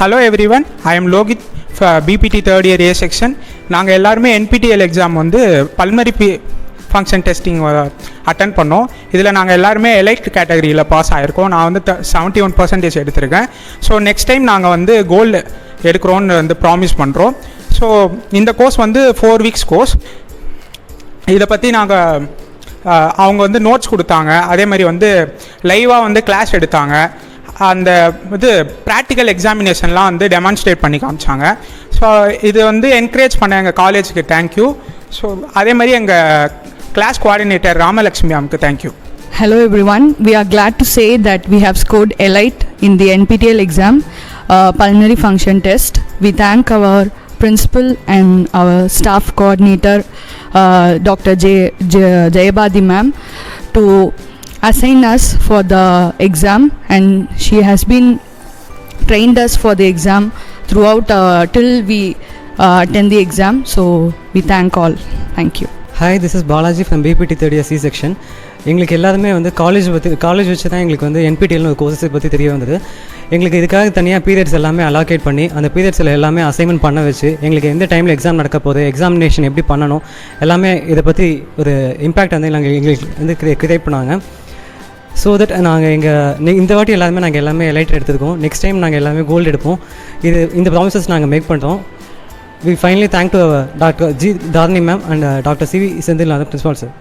Hello everyone I am Lohith BPT third year A section நாங்கள் எல்லாருமே NPTEL exam வந்து pulmonary பி function testing attend பண்ணோம். இதில் நாங்கள் எல்லாருமே எலைட் கேட்டகரியில் பாஸ் ஆகிருக்கோம் நான் வந்து செவன்ட்டி ஒன் பர்சன்டேஜ் எடுத்திருக்கேன். ஸோ நெக்ஸ்ட் டைம் நாங்கள் வந்து கோல்டு எடுக்கிறோன்னு வந்து ப்ராமிஸ் பண்ணுறோம் ஸோ இந்த கோர்ஸ் வந்து ஃபோர் வீக்ஸ் கோர்ஸ் இதை பற்றி நாங்கள் அவங்க வந்து நோட்ஸ் கொடுத்தாங்க. அதே மாதிரி வந்து லைவாக வந்து கிளாஸ் எடுத்தாங்க. அந்த இது ப்ராக்டிக்கல் எக்ஸாமினேஷன்லாம் வந்து டெமான்ஸ்ட்ரேட் பண்ணி காமிச்சாங்க ஸோ இது வந்து என்கரேஜ் பண்ண எங்கள் காலேஜுக்கு தேங்க்யூ ஸோ அதே மாதிரி எங்கள் class coordinator Ramalakshmi மேம்க்கு thank you Hello everyone. We are glad to say that we have scored elite in the NPTEL exam, uh, pulmonary function test. We thank our principal and our staff coordinator, uh, Dr. J. J. Jayabadi ma'am, to assign us for the exam, and she has been trained us for the exam throughout uh, till we uh, attend the exam. So we thank all. Thank you. Hi this is Balaji from BPT third year C section எங்களுக்கு எல்லாருமே வந்து college பற்றி college வச்சு தான் எங்களுக்கு வந்து என்பிடிஎல்னு ஒரு courses பற்றி தெரிய வந்தது எங்களுக்கு இதுக்காக தனியாக பீரியட்ஸ் எல்லாமே அலாகேட் பண்ணி அந்த பீரியட்ஸில் எல்லாமே அசைன்மெண்ட் பண்ண வச்சு எங்களுக்கு எந்த டைமில் எக்ஸாம் நடக்க போகுது எக்ஸாமினேஷன் எப்படி பண்ணணும் எல்லாமே இதை பற்றி ஒரு இம்பேக்ட் வந்து நாங்கள் எங்களுக்கு வந்து கிரியேட் பண்ணாங்க ஸோ தட் நாங்கள் எங்கள் இந்த வாட்டி எல்லாருமே நாங்கள் எல்லாமே எலைட் எடுத்துருக்கோம். நெக்ஸ்ட் டைம் நாங்கள் எல்லாமே கோல்டு எடுப்போம். இது இந்த ப்ராமிசஸ் நாங்கள் மேக் பண்ணுறோம் we finally thank to doctor G Dharani ma'am and doctor CV Senthil principal sir